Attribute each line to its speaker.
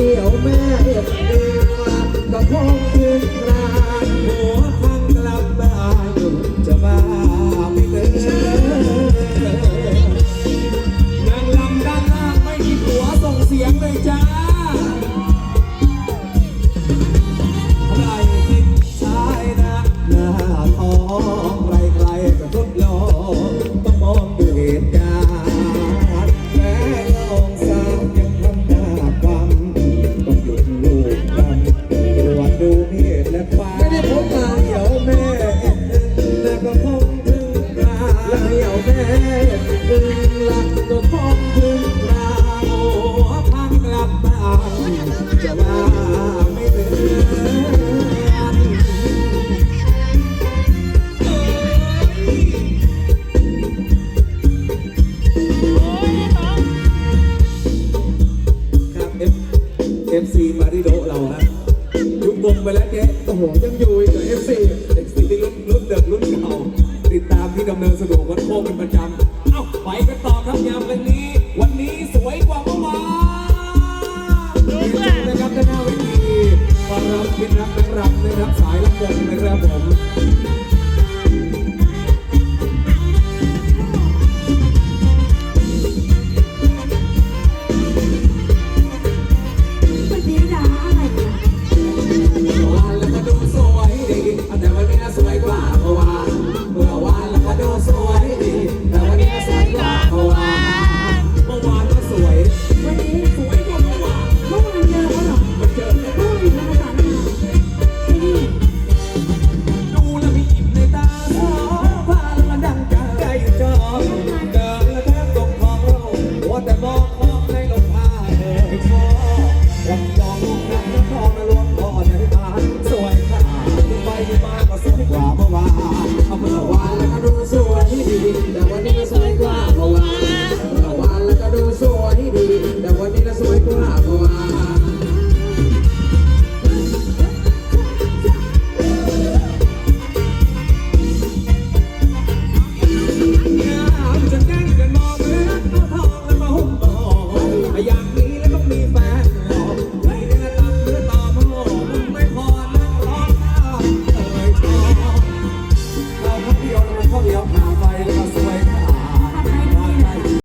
Speaker 1: เย
Speaker 2: วแม่ อฟซีมาริโดเราฮะยุบวงไปแล้วแกโอ้โหยังอยู่อีกเอฟซีเอฟซีที่รุ่นรุ่นเดิมรุ่นเก่าติดตามที่ดำเนินสะดวกวัดโคกเป็นประจำเอ้าไปกันต่อครับยามวันนี้ วันนี้สวยกว่าเมื่อวานรู้เพื่นะครับด้านหน้าเวทีมารับพินักนักรำนะครับสายละครนะครับผม